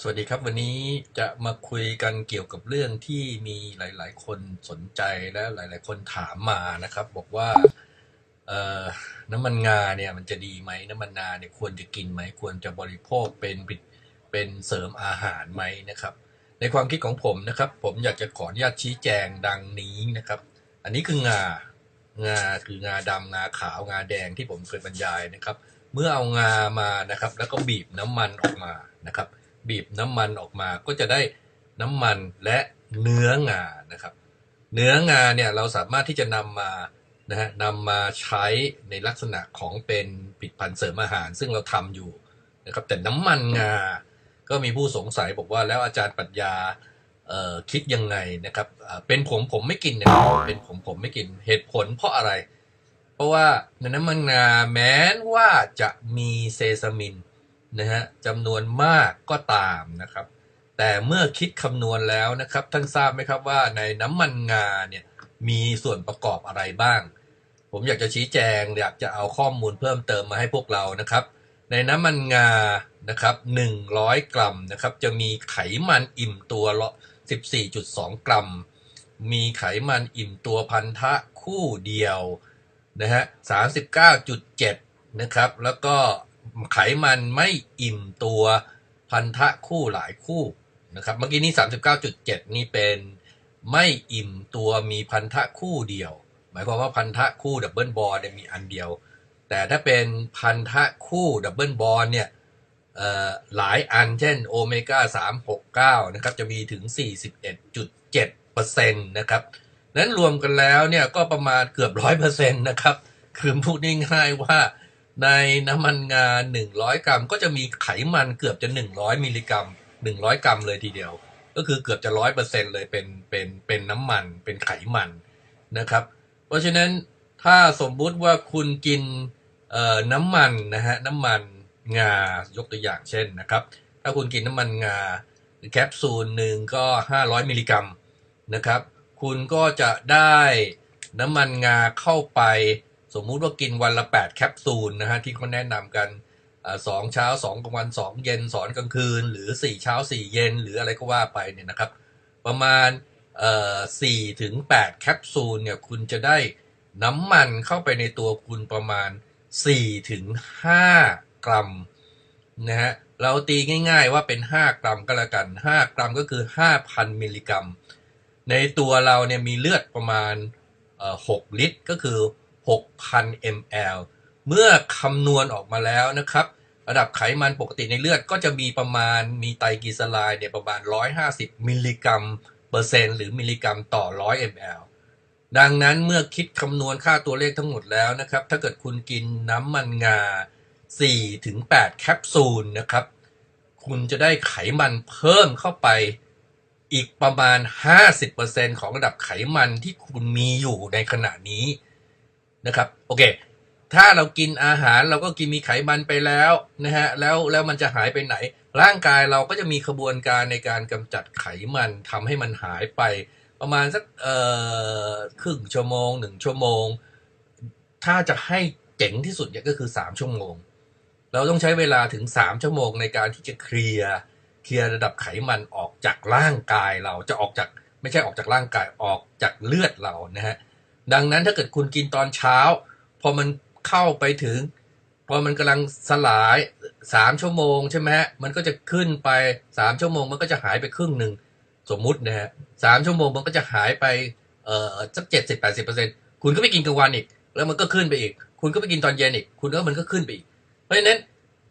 สวัสดีครับ วันนี้จะมาคุยกันเกี่ยวกับเรื่องที่มีหลาย ๆ คนสนใจและหลาย ๆ คนถามมานะครับ บอกว่าเอ่อน้ำมันงาเนี่ยมันจะดีไหมน้ำมันงาเนี่ยควรจะกินไหมควรจะบริโภคเป็นเป็นเสริมอาหารไหมนะครับ ในความคิดของผมนะครับ ผมอยากจะขออนุญาตชี้แจงดังนี้นะครับ อันนี้คืองางาคืองาดำงาขาวงาแดงที่ผมเคยบรรยายนะครับ เมื่อเอางามานะครับ แล้วก็บีบน้ำมันออกมานะครับ บีบน้ำมันออกมาก็จะได้น้ำมันและเนื้องานะครับ เนื้องาเนี่ยเราสามารถที่จะนำมานะฮะนำมาใช้ในลักษณะของเป็นผลิตภัณฑ์เสริมอาหาร ซึ่งเราทำอยู่นะครับแต่น้ำมันงา ก็มีผู้สงสัยบอกว่าแล้วอาจารย์ปรัชญาเอ่อคิดยังไงนะครับอ่าเป็นผมผมไม่กินนะครับเป็นผมผมไม่กินเหตุผลเพราะอะไร เพราะว่าในน้ำมันงาแม้ว่าจะมีเซซามิน นะฮะจำนวนมากก็ตามนะครับ แต่เมื่อคิดคำนวณแล้วนะครับ ท่านทราบไหมครับว่าในน้ำมันงาเนี่ยมีส่วนประกอบอะไรบ้าง ผมอยากจะชี้แจงอยากจะเอาข้อมูลเพิ่มเติมมาให้พวกเรานะครับ ในน้ำมันงานะครับ100 กรัมนะครับ จะมีไขมันอิ่มตัวละ14.2 กรัม มีไขมันอิ่มตัวพันธะคู่เดียวนะฮะ39.7นะครับ แล้วก็ ไขมันไม่อิ่มตัวพันธะคู่หลายคู่นะครับเมื่อกี้นี้ 39.7 นี่เป็นไม่อิ่มตัวมีพันธะคู่เดียว หมายความว่าพันธะคู่ดับเบิลบอลเนี่ยมีอันเดียว แต่ถ้าเป็นพันธะคู่ดับเบิลบอลเนี่ยหลายอันเช่นโอเมก้า369 นะครับ จะมีถึง 41.7%นะครับนั้นรวมกันแล้วเนี่ยก็ประมาณเกือบ 100%นะครับ คือพูดง่ายๆว่า ในน้ำมันงา 100 กรัม ก็จะมีไขมันเกือบจะ 100 มิลลิกรัม 100 กรัมเลยทีเดียว ก็คือเกือบจะ100%เลยเป็นเป็นเป็นน้ำมันเป็นไขมันนะครับ เพราะฉะนั้นถ้าสมมุติว่าคุณกินเอ่อน้ำมันนะฮะน้ำมันงายกตัวอย่างเช่นนะครับ ถ้าคุณกินน้ำมันงาแคปซูลหนึ่งก็ 500 มิลลิกรัมนะครับ คุณก็จะได้น้ำมันงาเข้าไป สมมุติว่ากินวันละ 8 แคปซูลนะฮะที่เขาแนะนำกันอสองเช้าสองกลางวันสองเย็นสอนกลางคืน หรือ4เช้า4เย็นหรืออะไรก็ว่าไปเนี่ยนะครับ ประมาณเอ่ถึง8แคปซูลเนี่ยคุณจะได้น้ำมันเข้าไปในตัวคุณประมาณ4ถึง5กรัมนะฮะเราตีง่ายๆว่าเป็น 5 กรัมก็แล้วกัน 5 กรัมก็คือ 5,000 มิลลิกรัม ในตัวเราเนี่ยมีเลือดประมาณ 6 ลิตรก็คือ 6,000 ml เมื่อคำนวณออกมาแล้วนะครับ ระดับไขมันปกติในเลือดก็จะมีประมาณมีไตรกลีเซอไรด์เนี่ยประมาณ 150 มิลลิกรัมเปอร์เซ็นต์หรือมิลลิกรัมต่อ 100 ml ดังนั้นเมื่อคิดคำนวณค่าตัวเลขทั้งหมดแล้วนะครับ ถ้าเกิดคุณกินน้ำมันงา4ถึง8แคปซูลนะครับ คุณจะได้ไขมันเพิ่มเข้าไปอีกประมาณ 50%ของระดับไขมันที่คุณมีอยู่ในขณะนี้ นะครับ โอเค ถ้าเรากินอาหารเราก็กินมีไขมันไปแล้วนะฮะแล้วแล้วมันจะหายไปไหน ร่างกายเราก็จะมีขบวนการในการกำจัดไขมันทำให้มันหายไป ประมาณสักเอ่อครึ่งชั่วโมงหนึ่งชั่วโมง ถ้าจะให้เจ๋งที่สุดเนี่ยก็คือสามชั่วโมง เราต้องใช้เวลาถึงสามชั่วโมงในการที่จะเคลียร์เคลียร์ระดับไขมันออกจากร่างกายเราจะออกจากไม่ใช่ออกจากร่างกายออกจากเลือดเรานะฮะ ดังนั้นถ้าเกิดคุณกินตอนเช้า พอมันเข้าไปถึง พอมันกำลังสลายสามชั่วโมงใช่ไหมฮะมันก็จะขึ้นไปสามชั่วโมงมันก็จะหายไปครึ่งหนึ่งสมมุตินะฮะสามชั่วโมงมันก็จะหายไปเอ่อสักเจ็ดสิบแปดสิบเปอร์เซ็นคุณก็ไปกินกลางวันอีก แล้วมันก็ขึ้นไปอีก คุณก็ไปกินตอนเย็นอีก คุณก็มันก็ขึ้นไปอีก เพราะฉะนั้น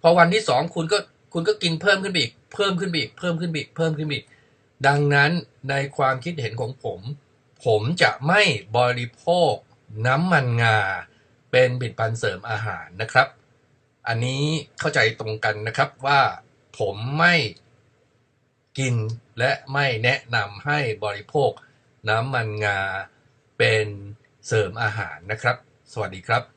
พอวันที่สองคุณก็คุณก็กินเพิ่มขึ้นไปอีก เพิ่มขึ้นไปอีก เพิ่มขึ้นไปอีก เพิ่มขึ้นไปอีก ดังนั้นในความคิดเห็นของผม ผมจะไม่บริโภคน้ำมันงา เป็นผลิตภัณฑ์เสริมอาหารนะครับ อันนี้เข้าใจตรงกันนะครับว่าผมไม่กินและไม่แนะนำให้บริโภคน้ำมันงาเป็นเสริมอาหารนะครับ สวัสดีครับ